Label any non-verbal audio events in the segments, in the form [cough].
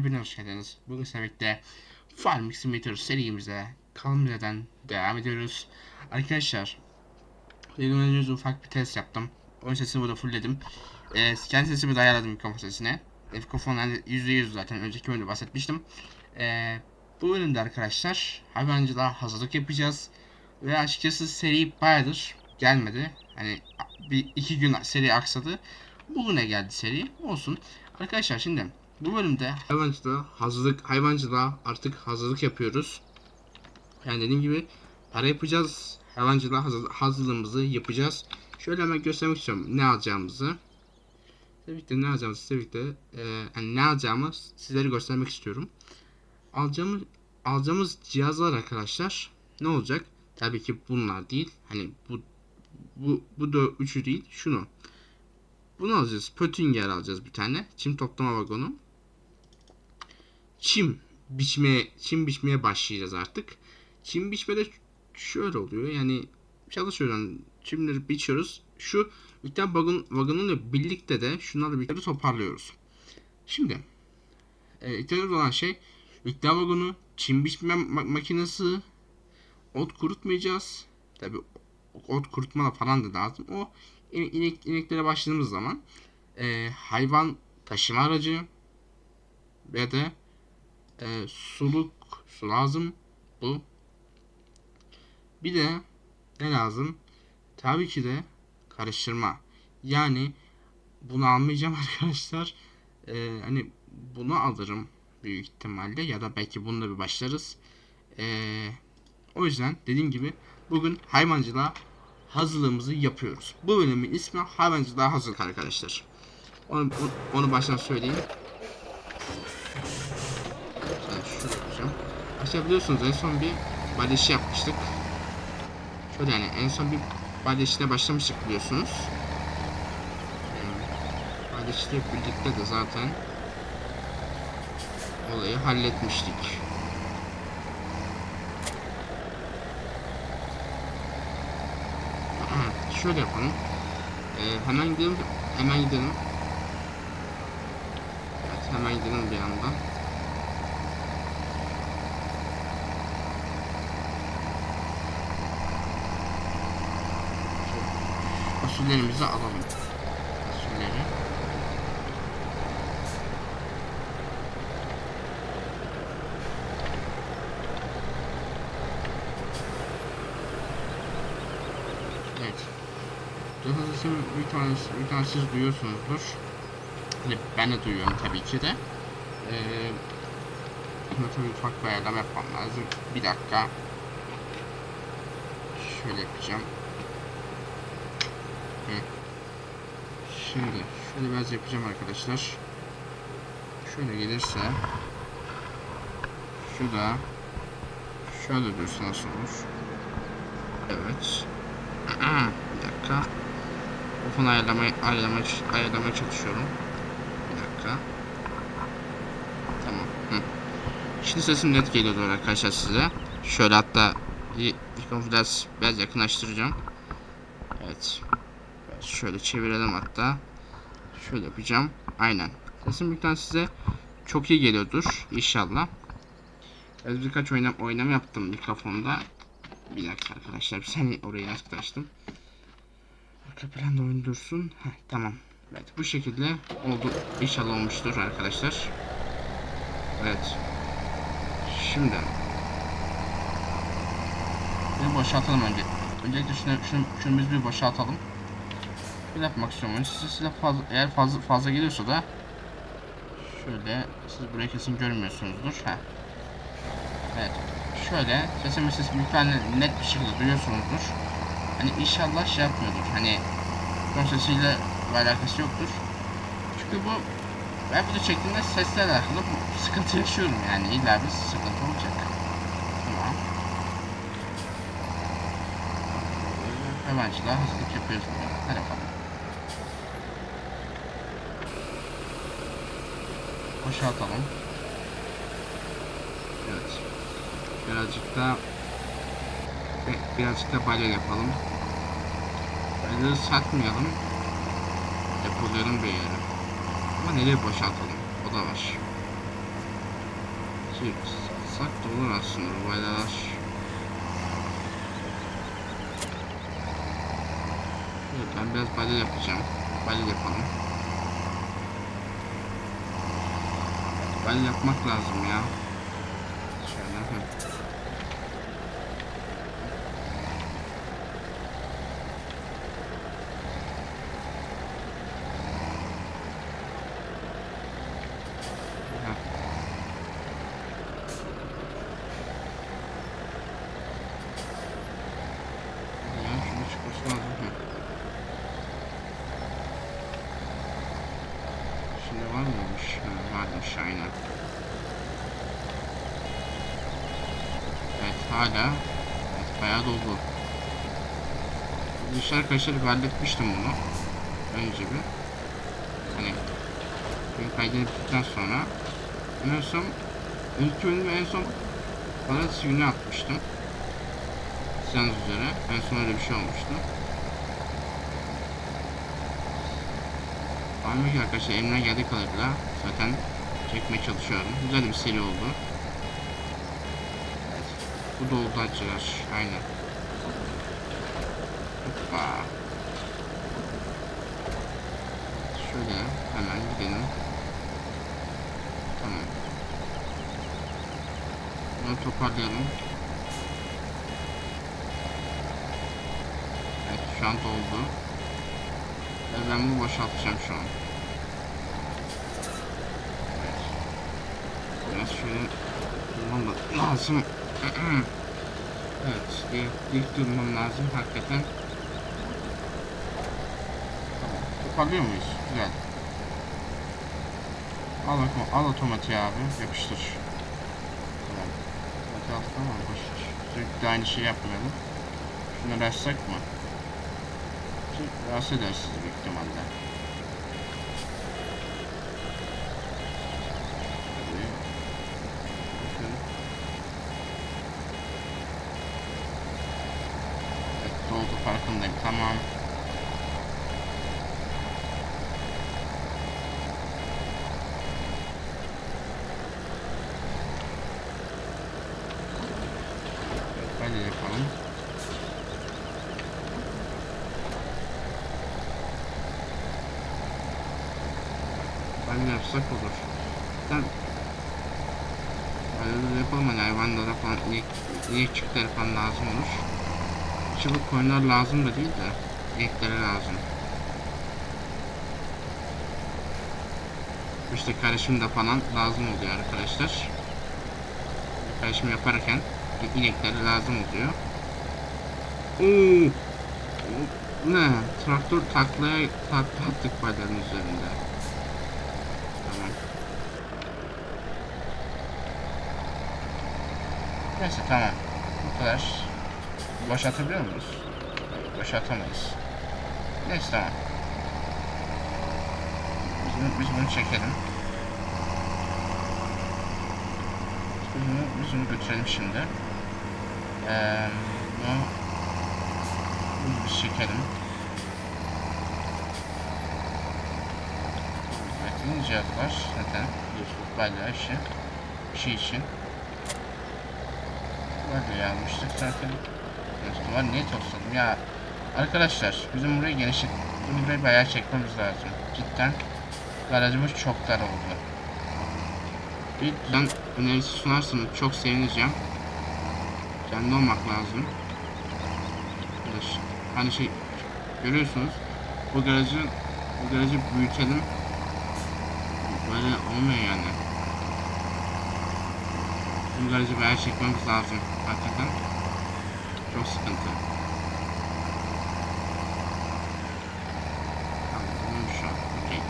Hepiniz hoş geldiniz. Bugün sizlerle Farming Simulator serimize kaldığımız yerden devam ediyoruz. Arkadaşlar, önce ufak bir test yaptım. Oyun sesini burada fullledim. Ee, kendi sesimi de ayarladım mikrofon sesine. E, Mikrofon yani %100 zaten önceki bölümde bahsetmiştim. Ee, bu bölümde arkadaşlar hayvancılığa hazırlık yapacağız. Ve açıkçası seri bayağıdır gelmedi. Hani bir iki gün seri aksadı. Bugüne geldi seri. Olsun. Arkadaşlar şimdi bu bölümde hayvancılığa hazırlık hayvancılığa artık hazırlık yapıyoruz. Yani dediğim gibi para yapacağız. Hayvancılığa hazır, hazırlığımızı yapacağız. Şöyle hemen göstermek istiyorum ne alacağımızı. Tabii ki ne alacağımızı tabii ki de e, yani ne alacağımı sizlere göstermek istiyorum. Alacağımız alacağımız cihazlar arkadaşlar ne olacak? Tabii ki bunlar değil. Hani bu bu bu da üçü değil. Şunu. Bunu alacağız. Pöttinger alacağız bir tane. Çim toplama vagonu. Çim biçmeye çim biçmeye başlayacağız artık. Çim biçmede şöyle oluyor. Yani çalışıyoruz. Yani çimleri biçiyoruz. Şu tane vagon, vagonuyla birlikte de şunlarla birlikte toparlıyoruz. Şimdi e, ihtiyacımız olan şey miktar vagonu, çim biçme ma- makinesi, ot kurutmayacağız. Tabi ot kurutma falan da lazım. O in- inek, ineklere başladığımız zaman e, hayvan taşıma aracı ve de e, suluk su lazım. Bu. Bir de ne lazım? Tabii ki de karıştırma. Yani bunu almayacağım [laughs] arkadaşlar. E, hani bunu alırım büyük ihtimalle ya da belki bununla bir başlarız. E, o yüzden dediğim gibi bugün hayvancılığa hazırlığımızı yapıyoruz. Bu bölümün ismi hayvancılığa hazırlık arkadaşlar. Onu, onu baştan söyleyeyim. Şöyle şurada yapacağım. Arkadaşlar biliyorsunuz en son bir balyaşı yapmıştık. Şöyle yani en son bir balyaşıyla başlamıştık biliyorsunuz. Ee, Balyaşıyla birlikte de zaten olayı halletmiştik. [clears throat] Şöyle yapalım. Ee, hemen gidelim. Hemen gidelim. Evet, hemen gidelim bir yandan. Fasulyelerimizi alalım. Fasulyeleri. Evet. Zaten sesimi bir tanesi, bir tanesi siz duyuyorsunuzdur. Hani ben de duyuyorum tabii ki de. Ee, tabii ufak bir ayarlama yapmam lazım. Bir dakika. Şöyle yapacağım. Hı. Şimdi şöyle biraz yapacağım arkadaşlar. Şöyle gelirse şu da şöyle dursa nasıl olur? Evet. [clears throat] bir dakika. Mikrofonu ayarlamaya, ayarlamaya, ayarlamaya çalışıyorum. Bir dakika. Tamam. Hı. Şimdi sesim net geliyordur arkadaşlar size. Şöyle hatta bir mikrofonu biraz, biraz yakınlaştıracağım. Evet. Evet, Şöyle çevirelim hatta. Şöyle yapacağım. Aynen. Sesim büyükten size çok iyi geliyordur. İnşallah. Ben birkaç oynam, oynama yaptım mikrofonda. Bir dakika arkadaşlar. Bir saniye orayı yaklaştım. Arka planda oyun dursun. Heh, tamam. Evet bu şekilde oldu. İnşallah olmuştur arkadaşlar. Evet. Şimdi. Bunu boşaltalım önce. Öncelikle şunu, şunu, şunu biz bir boşaltalım. Bir yapmak istiyorum. Önce size fazla, eğer fazla fazla geliyorsa da şöyle siz burayı kesin görmüyorsunuzdur. Heh. Evet. Şöyle sesimi siz lütfen net bir şekilde duyuyorsunuzdur. Hani inşallah şey yapmıyordur. Hani ton sesiyle alakası yoktur. Çünkü bu ben video çektiğimde sesle alakalı sıkıntı yaşıyorum yani illa bir sıkıntı olacak. Tamam. Hayvancılığa hazırlık yapıyoruz. Hadi bakalım. Boşaltalım. Evet. Birazcık da bi- birazcık da balya yapalım. Balyaları satmayalım. Depolayalım bir yere. Ama nereye boşaltalım? O da var. Şey, satsak da olur aslında bu bayralar. Evet, ben biraz bayrak yapacağım. Bayrak yapalım. Bayrak yapmak lazım ya. Şöyle. Hı. Heh. Ya şunu çıkması lazım. Hı. Şimdi var mıymış? Ha, varmış aynen. Evet hala evet, bayağı doldu. Dışarı arkadaşlar halletmiştim bunu. Önce bir. Hani benim kaydını bittikten sonra son ilk bölümü en son Pazartesi günü atmıştım. Seans üzere. En son öyle bir şey olmuştu. Anlamak arkadaşlar elimden geldiği kadarıyla zaten çekmeye çalışıyorum. Güzel bir seri oldu. Evet. Bu da oldu açılar. Aynen. Hoppa. Şöyle hemen gidelim. Tamam. Bunu toparlayalım. Evet şu an doldu. Ve ben bunu boşaltacağım şu an. Biraz şöyle durmam lazım. [clears throat] evet, dik, dik durmam lazım hakikaten. Tamam. Toparlıyor muyuz? Güzel. Al al otomatiği abi, yapıştır. Tamam. Otomatiği aldık ama boşver. Sürekli aynı şeyi yapmayalım. Şunları açsak mı? Şey, rahatsız eder sizi büyük ihtimalle. Evet, doldu farkındayım. Tamam. Böyle yapalım. Ben de yapsak olur. Ben Böyle de yapalım hani hayvanlara falan çiftleri falan lazım olur. Çubuk koyunlar lazım da değil de ineklere lazım. İşte karışım da falan lazım oluyor arkadaşlar. Karışım yaparken ineklere lazım oluyor. Oo! Ne? Traktör taklaya takla attık badanın üzerinde. Tamam. Neyse tamam. Bu kadar. Boşaltabiliyor muyuz? Boşaltamayız. Neyse tamam. Biz bunu, biz bunu çekelim. Biz bunu, biz bunu götürelim şimdi. Ee, bunu bunu biz çekelim. Evet, yeni cihazlar zaten biliyorsunuz bayağı işi, bir şey için. Böyle yanmıştık zaten. Dostum var niye tosladım ya Arkadaşlar bizim burayı genişlet Bizim burayı bayağı çekmemiz lazım. Cidden Garajımız çok dar oldu. Bir plan önerisi sunarsanız çok sevineceğim. Canlı olmak lazım. Hani şey Görüyorsunuz Bu garajı Bu garajı büyütelim. Böyle olmuyor yani. Bu garajı bayağı çekmemiz lazım Hakikaten çok sıkıntı. Tamam, şu an. Okey.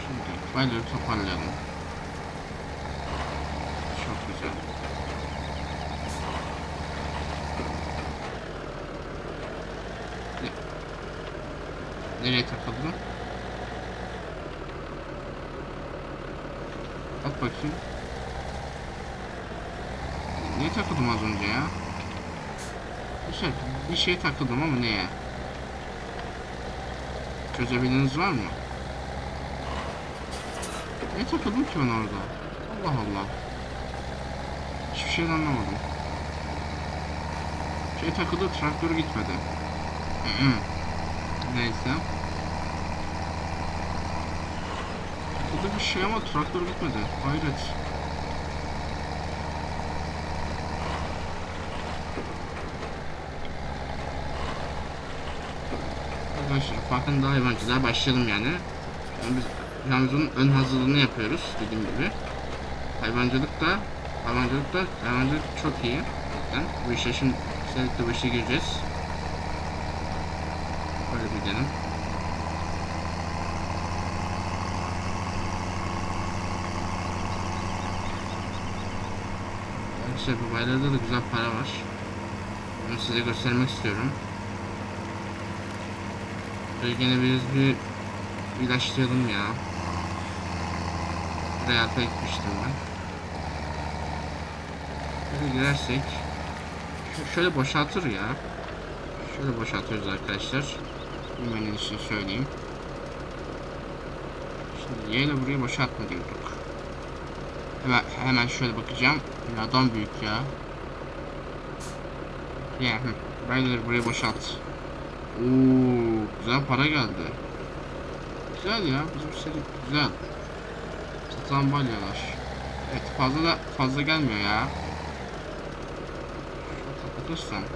Şimdi bayları toparlayalım. Çok güzel. Ne- Nereye takıldı? At bakayım. Niye takıldım az önce ya? Şey, bir şeye takıldım ama neye? Çözebiliniz var mı? Ne takıldım ki ben orada? Allah Allah. Hiçbir şeyden anlamadım. Şey takıldı traktör gitmedi. [clears throat] Neyse. Takıldı bir şey ama traktör gitmedi. Hayret. Arkadaşlar farkında hayvancılığa başlayalım yani. Yani biz hayvancılığın ön hazırlığını yapıyoruz dediğim gibi. Hayvancılık da hayvancılık da hayvancılık çok iyi. Zaten bu işe şimdi özellikle bu işe gireceğiz. Böyle bir gidelim. Arkadaşlar bu baylarda da güzel para var. Bunu size göstermek istiyorum. Böyle gene biz bir ilaçlayalım ya. Buraya arpa ekmiştim ben. Böyle girersek şöyle boşaltır ya. Şöyle boşaltıyoruz arkadaşlar. Bilmenin için söyleyeyim. Şimdi Y burayı boşaltma diyorduk. Hemen, hemen şöyle bakacağım. Binadan büyük ya. Ya, hı. Böyle burayı boşalt. Oo, güzel para geldi. Güzel ya, bizim seri güzel. Satılan balyalar. Evet, fazla da fazla gelmiyor ya. Kapatırsam.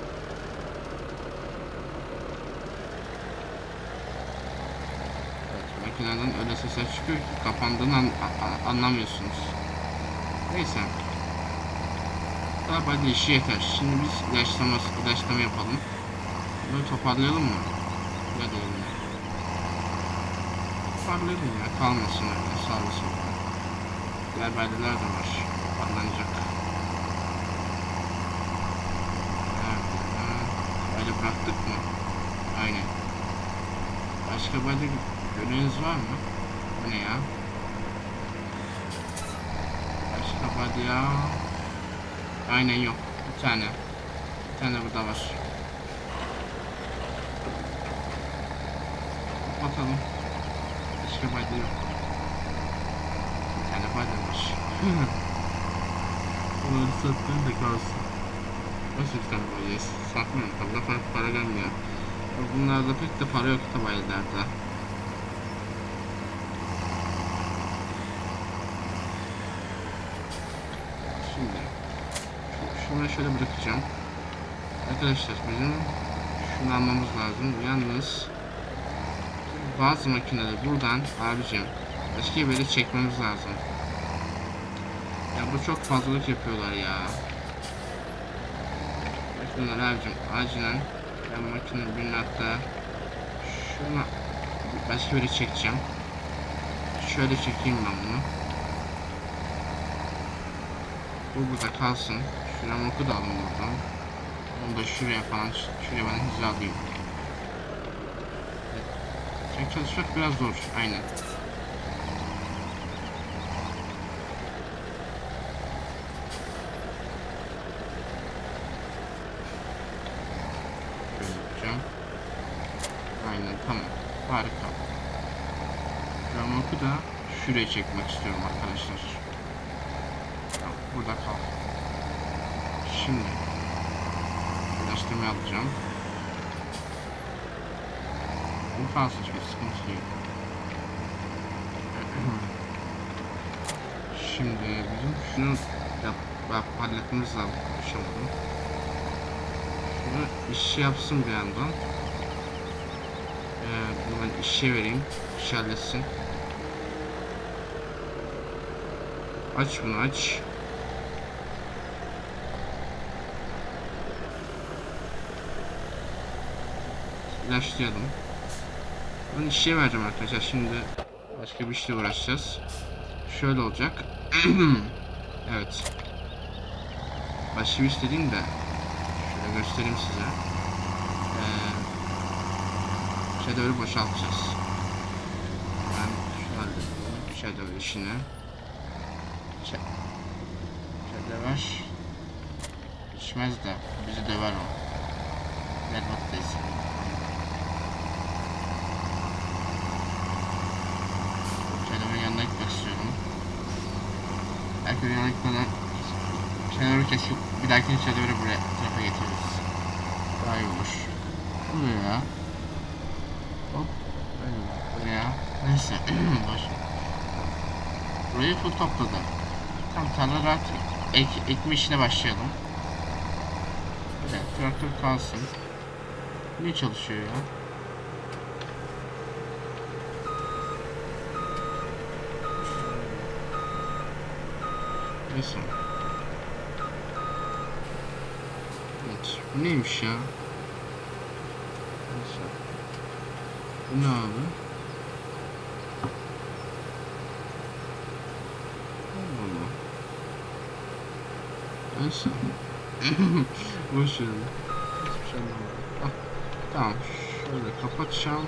Evet, makineden öyle sesler çıkıyor ki kapandığını an- anlamıyorsunuz. Neyse. Daha balya işi yeter. Şimdi biz ilaçlama, ilaçlama yapalım. Bunu toparlayalım mı? Ne ya? Toparlayalım ya. Kalmasın öyle. Sağ olasın. Diğer beldeler de var. Ha, Böyle bıraktık mı? Aynen. Başka böyle göreviniz var mı? Bu ne ya? Başka böyle ya. Aynen yok. Bir tane. Bir tane burada var. Bakalım. Başka bayda yok. Bir tane bayda var. [laughs] Onları sattım da kalsın. Nasıl bir tane bayda? Satmıyorum tabi. Para, para gelmiyor. Bunlarda pek de para yok da baylarda. Şimdi şu- şunu şöyle bırakacağım. Arkadaşlar bizim şunu almamız lazım. Yalnız bazı makineleri buradan abicim başka bir çekmemiz lazım. Ya bu çok fazlalık yapıyorlar ya. Makineler abicim acilen ben makine birinin hatta şunu başka bir yere çekeceğim. Şöyle çekeyim ben bunu. Bu burada kalsın. Şuraya oku da alın buradan. Onu da şuraya falan şuraya ben hizalayayım. Tek çalışmak biraz zor. Aynen. Şöyle. Aynen tamam. Harika. Ramoku da şuraya çekmek istiyorum arkadaşlar. Tamam, burada kal. Şimdi ilaçlamayı alacağım. Bu kalsın değil. [clears throat] Şimdi bizim şunu yap, yap halletmemiz lazım. Konuşamadım. Şunu işi yapsın bir yandan. Ee, bunu ben işe vereyim. İş halletsin. Aç bunu aç. İlaçlayalım. Ben işe vereceğim arkadaşlar. Şimdi başka bir işle uğraşacağız. Şöyle olacak. [clears throat] evet. Başka bir iş de şöyle göstereyim size. Ee, şedörü boşaltacağız. Ben halledeyim. Şedör işini. Var. İçmez de bizi döver o. Berbattayız. Belki dünyanın gitmeden şeyleri kesip bir dahaki şeyleri buraya tarafa getiririz. Daha iyi olur. Bu ne ya? Hop. Böyle ya. Neyse. [clears throat] Burayı full topladı. Tam tarla rahat ek, ekme işine başlayalım. Evet, traktör kalsın. Niye çalışıyor ya? Neyse. Evet. Bu neymiş ya? Bu ne abi? Neyse. [laughs] Boş ver. Hiçbir şey. Ah, tamam. Şöyle kapatacağım.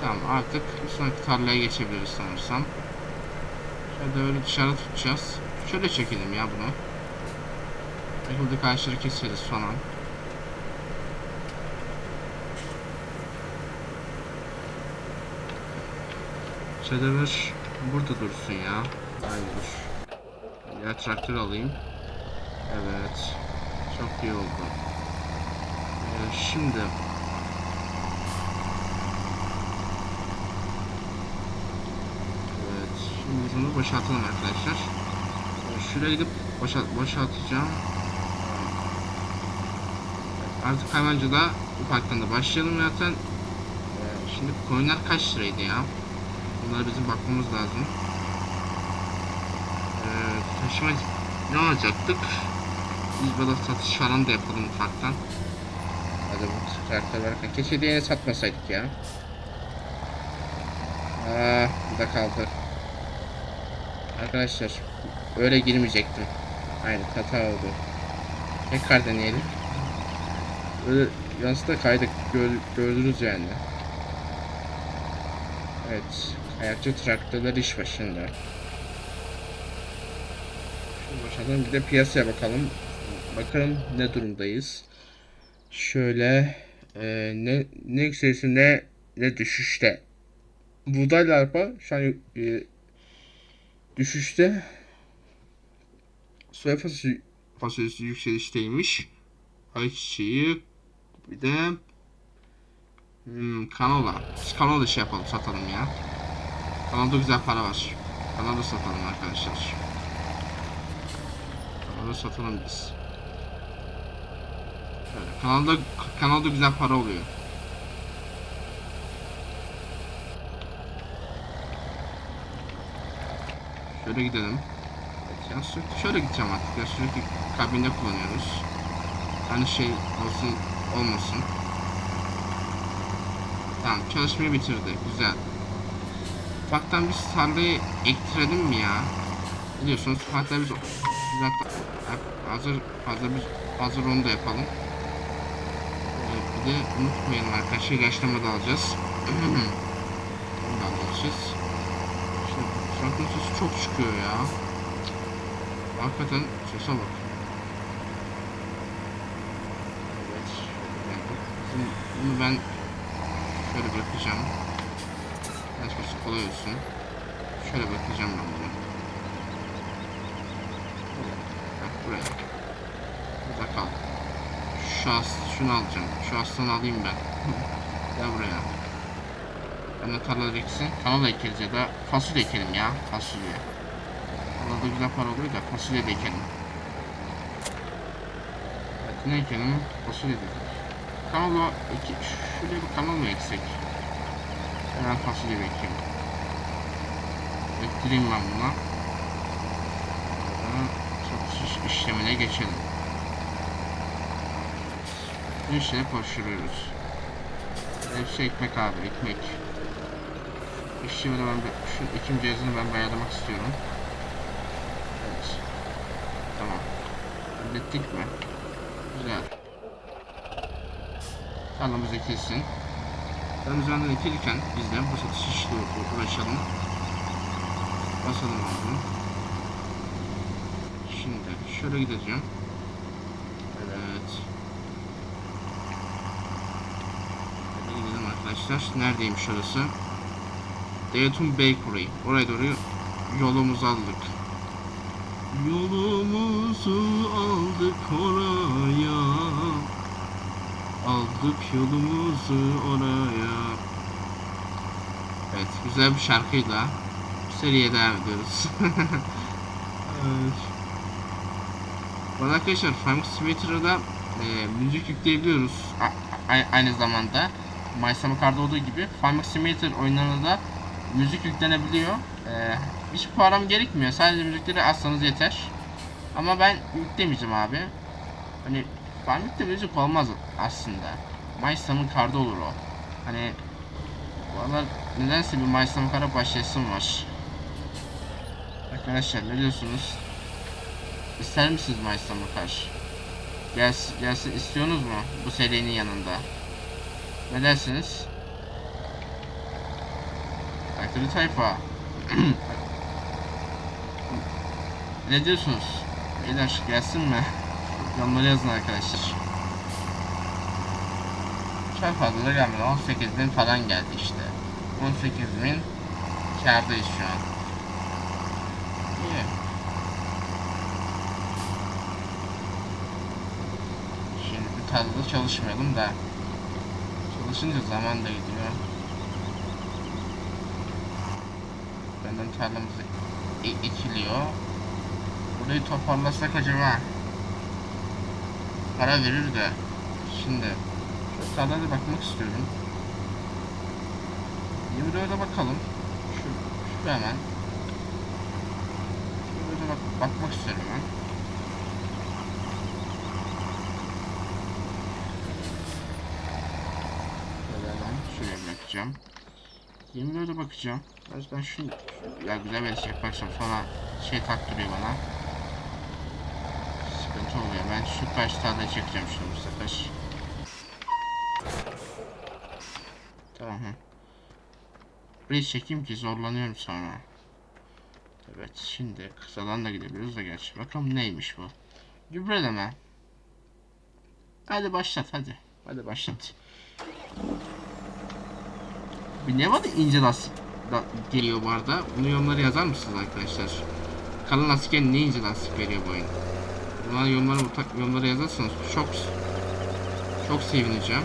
Tamam artık bir sonraki tarlaya geçebiliriz sanırsam. Şöyle öyle dışarı tutacağız. Şöyle çekelim ya bunu. Burada karşıları keseriz falan. Çedever burada dursun ya. İyi olur. Ya traktör alayım. Evet. Çok iyi oldu. Ee, şimdi Evet. Şimdi biz bunu boşaltalım arkadaşlar. Ee, Şuraya gidip boşalt boşaltacağım. Artık hayvancılığa ufaktan da başlayalım zaten. Ee, Şimdi koyunlar kaç liraydı ya? Bunlara bizim bakmamız lazım. Ee, taşıma ne alacaktık? Biz böyle satış falan da yapalım ufaktan. Hadi bu traktör varken. Keşke diğerini satmasaydık ya. Aa, bu da kaldı. Arkadaşlar öyle girmeyecektim. Aynen hata oldu. Tekrar deneyelim. Öyle yansıda kaydık gör, gördünüz yani. Evet. Ayakçı traktörler iş başında. Şimdi başlayalım bir de piyasaya bakalım. Bakalım ne durumdayız. Şöyle e, ne ne yükselişi ne ne düşüşte. Buğdayla arpa şu an e, düşüşte. Soya fasulyesi, fasulyesi yükselişteymiş. Ayçiçeği bir de hmm, kanola. Biz kanola şey yapalım satalım ya. Kanalda güzel para var. Kanalda satalım arkadaşlar. Kanalda satalım biz. Şöyle, kanalda kanalda güzel para oluyor. Şöyle gidelim. Evet, ya sürekli şöyle gideceğim artık ya sürekli kabinde kullanıyoruz. Hani şey olsun olmasın. Tamam çalışmayı bitirdi. Güzel. Ufaktan biz tarlayı ektirelim mi ya? Biliyorsunuz hatta biz hatta hazır hazır biz hazır onu da yapalım. Ee, bir de unutmayalım arkadaşlar ilaçlama da alacağız. [clears throat] da alacağız. Traktör sesi çok çıkıyor ya. Hakikaten sese bak. Evet. Yani bunu ben şöyle bırakacağım. Çalışması kolay olsun. Şöyle bırakacağım ben bunu. Heh, buraya. Burada kal. Şu as, şunu alacağım. Şu aslanı alayım ben. Gel buraya. Ben de tarlaları eksin. Kanal ekeriz ya da fasulye ekelim ya. Fasulye. Orada güzel para oluyor da fasulye de ekelim. Evet, ne ekelim? Fasulye de ekelim. Kanala iki, şuraya bir kanal mı eksek? Hemen fasulye de ekeyim. Ektireyim ben buna. Satış işlemine geçelim. Bir şey koşturuyoruz. Hepsi ekmek abi, ekmek. İşçimi de ben, şu ikinci yazını ben bayarlamak istiyorum. Evet. Tamam. Hallettik mi? Güzel. Tarlamız ekilsin. Tarlamız benden ekilirken biz de bu satış işle uğraşalım. Basalım abi. Şimdi şöyle gideceğim. Evet. Gidelim arkadaşlar. Neredeymiş orası? Dayton Bakery. Oraya doğru yolumuzu aldık. Yolumuzu aldık oraya. Aldık yolumuzu oraya. Evet güzel bir şarkıyla seriye devam ediyoruz. [laughs] evet. Arkadaşlar Farming Simulator'da e, müzik yükleyebiliyoruz. A- aynı zamanda MySummer Card'da olduğu gibi Farming Simulator oyunlarında da müzik yüklenebiliyor. E, hiç param gerekmiyor. Sadece müzikleri açsanız yeter. Ama ben yüklemeyeceğim abi. Hani Farming'de müzik olmaz aslında. MySummer Card'da olur o. Hani Valla nedense bir MySummer Card'a başlayasım var. Arkadaşlar ne diyorsunuz? İster misiniz Mayıs'tan bakar? Gelsin, gelsin istiyorsunuz mu bu serinin yanında? Ne dersiniz? Aykırı tayfa. [clears throat] ne diyorsunuz? Beyler gelsin mi? Yorumlara yazın arkadaşlar. Çok fazla da gelmedi. 18 bin falan geldi işte. 18 bin kârdayız şu an. İyi. Şimdi tarlada çalışmayalım da çalışınca zaman da gidiyor. Benden tarlamız ekiliyor. Burayı toparlasak acaba para verir de şimdi şu tarlada bakmak istiyorum. 24'e bakalım. Şu, şu hemen. Şöyle bak, bakmak istiyorum ben. Şöyle hemen şuraya bakacağım. 24'e bakacağım. Ben şunu ya güzel bir yaparsam sonra şey taktırıyor bana. Sıkıntı oluyor. Ben şu karşı tarlayı çekeceğim şimdi bu sefer. Tamam. hı. Burayı çekeyim ki zorlanıyorum sonra. Evet şimdi kısadan da gidebiliyoruz da gerçi. Bakalım neymiş bu. Gübreleme. Hadi başlat hadi. Hadi başlat. Bir ne var ince lastik geliyor bu arada. Bunu yorumlara yazar mısınız arkadaşlar? Kalın lastiğe ne ince lastik veriyor bu oyun? Bunları yorumlara, yorumlara yazarsanız çok çok sevineceğim.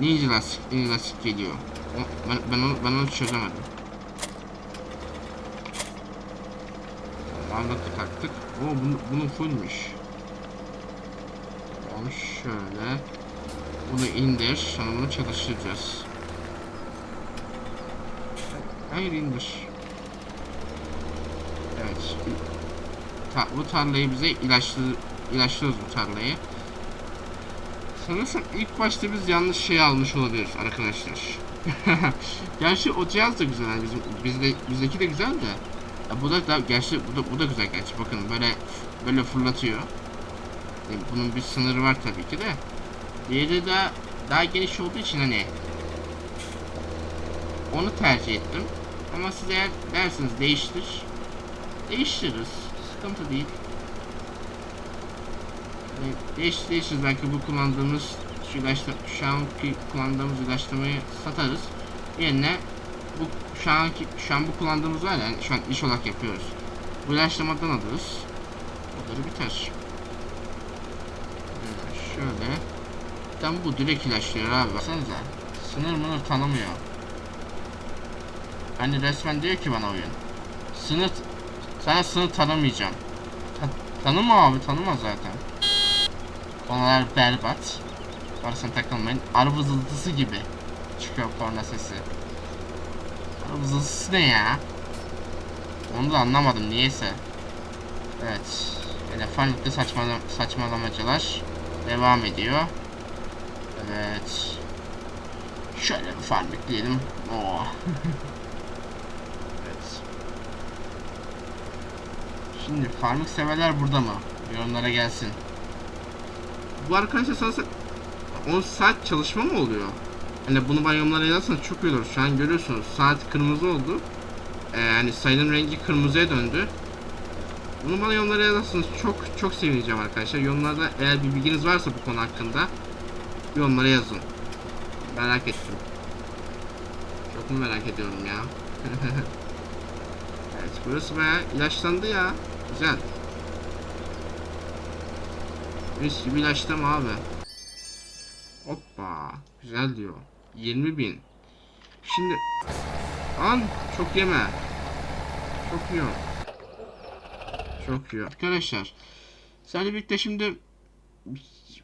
Ne ince lastik, ince lastik geliyor? Ben, ben, onu, ben onu çözemedim. Anlatı taktık. O bunu, bunun fullmüş. Onu şöyle. Bunu indir. Sonra bunu çalıştıracağız. Hayır indir. Evet. Ta, bu tarlayı bize ilaçlı, ilaçlıyoruz bu tarlayı. Sanırsam ilk başta biz yanlış şey almış olabiliriz arkadaşlar. [laughs] gerçi o cihaz da güzel yani bizim bizde bizdeki de güzel de. Ya bu da, da gerçi bu da, bu da güzel gerçi bakın böyle böyle fırlatıyor. Yani bunun bir sınırı var tabii ki de. Diğeri de daha, daha geniş olduğu için hani onu tercih ettim. Ama siz eğer dersiniz değiştir. Değiştiririz. Sıkıntı değil. Yani değiş, değiştiririz. Belki bu kullandığımız şu ilaçla, şu anki kullandığımız ilaçlamayı satarız. Yerine bu şu anki şu an bu kullandığımız var ya yani şu an iş olarak yapıyoruz. Bu ilaçlamadan alırız. Oları biter. Evet, şöyle. Tam bu direkt ilaçlıyor abi. Baksanıza. Sınır mınır tanımıyor. Hani resmen diyor ki bana oyun. Sınır sana sınır tanımayacağım. Ta tanıma abi tanıma zaten. Konular berbat. Varsan takılmayın. Araba zıltısı gibi çıkıyor korna sesi. Araba zıltısı ne ya? Onu da anlamadım niyeyse. Evet. Yine farklı saçmalama, saçmalamacılar devam ediyor. Evet. Şöyle bir farmik diyelim. Oh. [laughs] evet. Şimdi farmik severler burada mı? Yorumlara gelsin. Bu arkadaşlar sanırsa 10 saat çalışma mı oluyor? Hani bunu bana yorumlara yazarsanız çok iyi olur. Şu an görüyorsunuz saat kırmızı oldu. Ee, yani sayının rengi kırmızıya döndü. Bunu bana yorumlara yazarsanız çok çok sevineceğim arkadaşlar. Yorumlarda eğer bir bilginiz varsa bu konu hakkında yorumlara yazın. Merak ettim. Çok mu merak ediyorum ya? [laughs] evet Burası bayağı ilaçlandı ya. Güzel. Mis gibi ilaçlama abi. Hoppa. Güzel diyor. 20 bin. Şimdi An çok yeme. Çok yiyor. Çok yiyor. Arkadaşlar. Seninle birlikte şimdi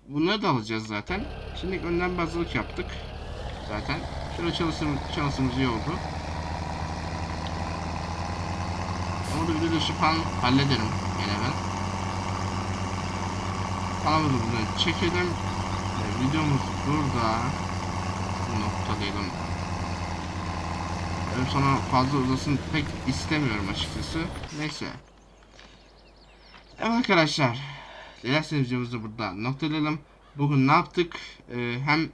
bunları da alacağız zaten. Şimdi önden bazılık yaptık. Zaten. Şurada çalıştığımız, çalıştığımız iyi oldu. Orada bir dışı hallederim yine ben. Kanalımızı buradan çekelim. Ee, videomuz burada. Noktalayalım. Benim sana fazla uzasın pek istemiyorum açıkçası. Neyse. Evet arkadaşlar. Dilerseniz videomuzu burada noktalayalım. Bugün ne yaptık? Ee, hem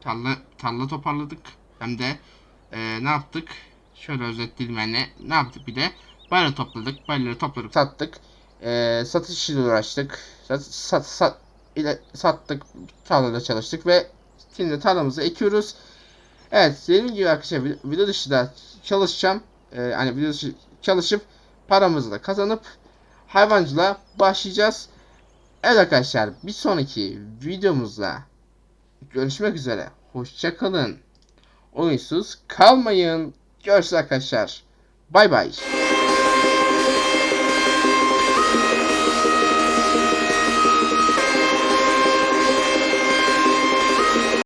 tarla, tarla toparladık hem de e, ne yaptık? Şöyle özetleyelim yani. Ne yaptık bir de? Bayrağı topladık. Bayrağı topladık. Sattık. Ee, satış işiyle uğraştık. Sat, sat, sat, ile sattık. Tarlada çalıştık ve şimdi tarlamızı ekiyoruz. Evet dediğim gibi arkadaşlar vid- video dışı da çalışacağım. Ee, hani video dışı çalışıp paramızı da kazanıp hayvancılığa başlayacağız. Evet arkadaşlar bir sonraki videomuzda görüşmek üzere. Hoşçakalın. Oyunsuz kalmayın. Görüşürüz arkadaşlar. Bay bay.